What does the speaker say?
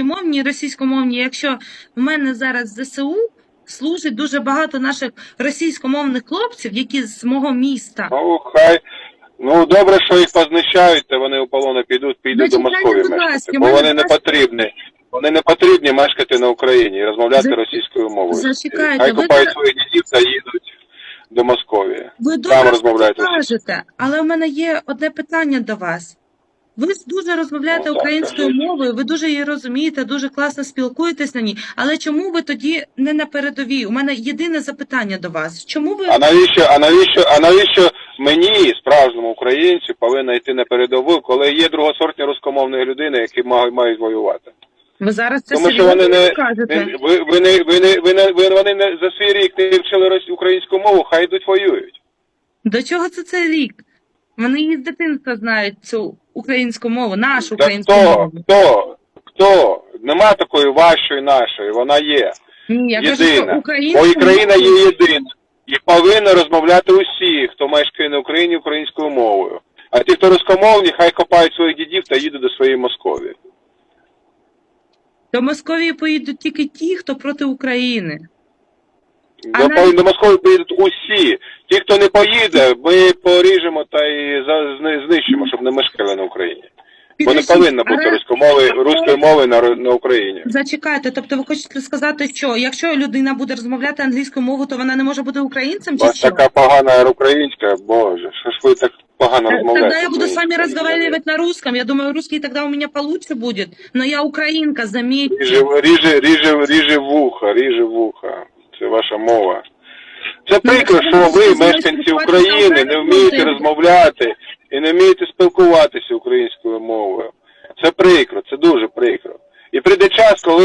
мовні російськомовні, якщо в мене зараз ЗСУ служить дуже багато наших російськомовних хлопців, які з мого міста. Ну, хай. Ну, добре, що їх познищають, то вони у полони підуть, підуть до ласка, мешкати. Бо вони не потрібні. Вони не потрібні мешкати на Україні і розмовляти За- російською мовою. Зачекайте, Хай купають зараз- своїх дітей та їдуть до Московії. Ви Там добре розмовляйте. кажете, але в мене є одне питання до вас. Ви дуже розмовляєте Ну, українською мовою, ви дуже її розумієте, дуже класно спілкуєтесь на ній. Але чому ви тоді не на передовій? У мене єдине запитання до вас. Чому ви А навіщо, а навіщо, а навіщо мені, справжньому українцю, повинна йти на передову, коли є другосортні рускомовні людини, які ма- мають воювати? ви зараз це Тому що серйозно вони не, кажете? не ви, ви не ви не ви не ви, вони не за свій рік не вчили рос- українську мову, хай йдуть воюють. До чого це цей рік? Вони її з дитинства знають цю українську мову, нашу Та українську хто, мову. хто, хто? Нема такої вашої нашої, вона є. Ні, я кажу, єдина. що українську Бо і країна мову- є єдина. І повинні розмовляти усі, хто мешкає на Україні українською мовою. А ті, хто рускомовні, хай копають своїх дідів та їдуть до своєї Московії. До Московії поїдуть тільки ті, хто проти України. До, навіть- до Московії поїдуть усі. Ті, хто не поїде, ми поріжемо та і за, знищимо, щоб не мешкали на Україні. Бо не повинно бути але- руськомови, руської мови на, на Україні. Зачекайте, тобто ви хочете сказати, що якщо людина буде розмовляти англійською мовою, то вона не може бути українцем чи що? така погана українська, боже, що ж ви так погано розмовляєте? Тогда я буду с вами разговаривать на русском. Я думаю, русский тогда у меня получше будет. Но я украинка, заметьте. Ріже, ріже, ріже, ріже вуха, ріже вуха. Це ваша мова. Це прикро, що ви, мешканці України, не вмієте розмовляти і не вмієте спілкуватися українською мовою. Це прикро, це дуже прикро. І прийде час, коли